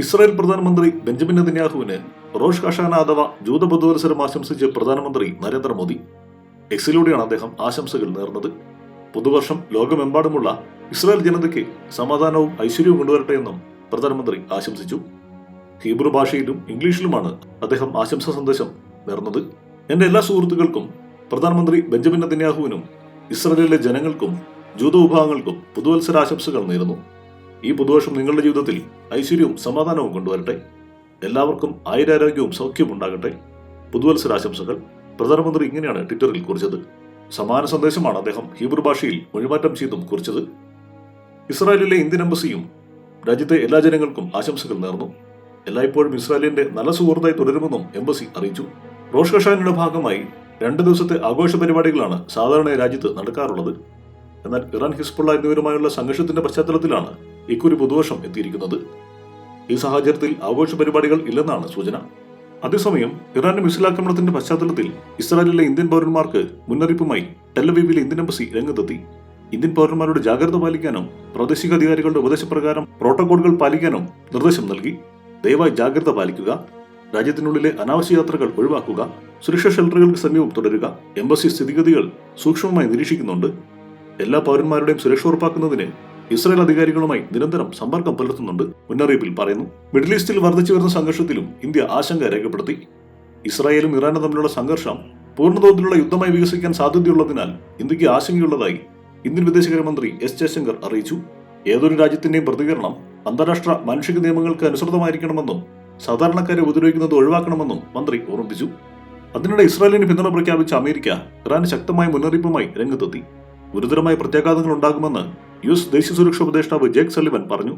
Israel പ്രധാനമന്ത്രി Benjamin നെതന്യാഹുവിന് Rosh ഖഷാന അഥവാ ജൂത പുതുവത്സരം ആശംസിച്ച് പ്രധാനമന്ത്രി നരേന്ദ്രമോദി. എക്സിലൂടെയാണ് അദ്ദേഹം ആശംസകൾ നേർന്നത്. പുതുവർഷം ലോകമെമ്പാടുമുള്ള ഇസ്രായേൽ ജനതയ്ക്ക് സമാധാനവും ഐശ്വര്യവും കൊണ്ടുവരട്ടെ എന്നും പ്രധാനമന്ത്രി ആശംസിച്ചു. ഹീബ്രു ഭാഷയിലും ഇംഗ്ലീഷിലുമാണ് അദ്ദേഹം ആശംസാ സന്ദേശം നേർന്നത്. എന്റെ എല്ലാ സുഹൃത്തുക്കൾക്കും പ്രധാനമന്ത്രി ബെഞ്ചമിൻ നെതന്യാഹുവിനും ഇസ്രായേലിലെ ജനങ്ങൾക്കും ജൂത വിഭാഗങ്ങൾക്കും പുതുവത്സരാശംസകൾ നേരുന്നു. ഈ പുതുവർഷം നിങ്ങളുടെ ജീവിതത്തിൽ ഐശ്വര്യവും സമാധാനവും കൊണ്ടുവരട്ടെ. എല്ലാവർക്കും ആയുരാരോഗ്യവും സൗഖ്യവും ഉണ്ടാകട്ടെ. പുതുവത്സരാശംസകൾ. പ്രധാനമന്ത്രി ഇങ്ങനെയാണ് ട്വിറ്ററിൽ കുറിച്ചത്. സമാന സന്ദേശമാണ് അദ്ദേഹം ഹീബ്രു ഭാഷയിൽ മൊഴിമാറ്റം ചെയ്തും കുറിച്ചത്. ഇസ്രായേലിലെ ഇന്ത്യൻ എംബസിയും രാജ്യത്തെ എല്ലാ ജനങ്ങൾക്കും ആശംസകൾ നേർന്നു. എല്ലായ്പ്പോഴും ഇസ്രായേലിന്റെ നല്ല സുഹൃത്തായി തുടരുമെന്നും എംബസി അറിയിച്ചു. റോഷ് ഖഷാനിയുടെ ഭാഗമായി രണ്ട് ദിവസത്തെ ആഘോഷ പരിപാടികളാണ് സാധാരണ രാജ്യത്ത് നടക്കാറുള്ളത്. എന്നാൽ ഇറാൻ ഹിസ്ബുള്ള എന്നിവരുമായുള്ള സംഘർഷത്തിന്റെ പശ്ചാത്തലത്തിലാണ് ഇക്കുറി പുതുവർഷം എത്തിയിരിക്കുന്നത്. ഈ സാഹചര്യത്തിൽ ആഘോഷ പരിപാടികൾ ഇല്ലെന്നാണ് സൂചന. അതേസമയം ഇറാന്റെ മിസൈൽ ആക്രമണത്തിന്റെ പശ്ചാത്തലത്തിൽ ഇസ്രായേലിലെ ഇന്ത്യൻ പൗരന്മാർക്ക് മുന്നറിയിപ്പുമായി ടെല്ലവീവിലെ ഇന്ത്യൻ എംബസി രംഗത്തെത്തി. ഇന്ത്യൻ പൗരന്മാരുടെ ജാഗ്രത പാലിക്കാനും പ്രാദേശിക അധികാരികളുടെ ഉപദേശപ്രകാരം പ്രോട്ടോകോളുകൾ പാലിക്കാനും നിർദ്ദേശം നൽകി. ദയവായി ജാഗ്രത പാലിക്കുക. രാജ്യത്തിനുള്ളിലെ അനാവശ്യ യാത്രകൾ ഒഴിവാക്കുക. സുരക്ഷാ ഷെൽട്ടറുകൾക്ക് സമീപം തുടരുക. എംബസി സ്ഥിതിഗതികൾ സൂക്ഷ്മമായി നിരീക്ഷിക്കുന്നുണ്ട്. എല്ലാ പൗരന്മാരുടെയും സുരക്ഷ ഉറപ്പാക്കുന്നതിന് ഇസ്രായേൽ അധികാരികളുമായി നിരന്തരം സമ്പർക്കം പുലർത്തുന്നുണ്ട് മുന്നറിയിപ്പിൽ പറയുന്നു. മിഡിൽ ഈസ്റ്റിൽ വർദ്ധിച്ചു വരുന്ന സംഘർഷത്തിലും ഇന്ത്യ ആശങ്ക രേഖപ്പെടുത്തി. ഇസ്രായേലും ഇറാനും തമ്മിലുള്ള സംഘർഷം പൂർണതോതിലുള്ള യുദ്ധമായി വികസിക്കാൻ സാധ്യതയുള്ളതിനാൽ ഇന്ത്യയ്ക്ക് ആശങ്കയുള്ളതായി ഇന്ത്യൻ വിദേശകാര്യമന്ത്രി എസ് ജയശങ്കർ അറിയിച്ചു. ഏതൊരു രാജ്യത്തിന്റെയും പ്രതികരണം അന്താരാഷ്ട്ര മാനുഷിക നിയമങ്ങൾക്ക് അനുസൃതമായിരിക്കണമെന്നും സാധാരണക്കാരെ ഉപദ്രവിക്കുന്നത് ഒഴിവാക്കണമെന്നും മന്ത്രി ഓർമ്മിപ്പിച്ചു. അതിനിടെ ഇസ്രായേലിന് പിന്തുണ പ്രഖ്യാപിച്ച അമേരിക്ക ഇറാന് ശക്തമായ മുന്നറിയിപ്പുമായി രംഗത്തെത്തി. ഗുരുതരമായ പ്രത്യാഘാതങ്ങൾ ഉണ്ടാകുമെന്ന് യു എസ് ദേശീയ സുരക്ഷാ ഉപദേഷ്ടാവ് ജേക്ക് സല്ലിവൻ പറഞ്ഞു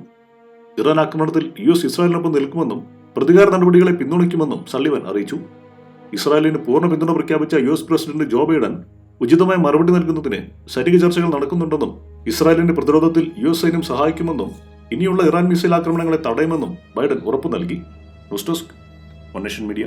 ഇറാൻ ആക്രമണത്തിൽ യു എസ് ഇസ്രായേലിനൊപ്പം നിൽക്കുമെന്നും പ്രതികാര നടപടികളെ പിന്തുണയ്ക്കുമെന്നും സള്ളിവൻ അറിയിച്ചു. ഇസ്രായേലിന് പൂർണ പിന്തുണ പ്രഖ്യാപിച്ച U S president Joe Biden ഉചിതമായ മറുപടി നൽകുന്നതിന് സൈനിക ചർച്ചകൾ നടക്കുന്നുണ്ടെന്നും ഇസ്രായേലിന്റെ പ്രതിരോധത്തിൽ യു എസ് സൈന്യം സഹായിക്കുമെന്നും ഇനിയുള്ള ഇറാൻ മിസൈൽ ആക്രമണങ്ങളെ തടയുമെന്നും ബൈഡൻ ഉറപ്പു നൽകി മീഡിയ.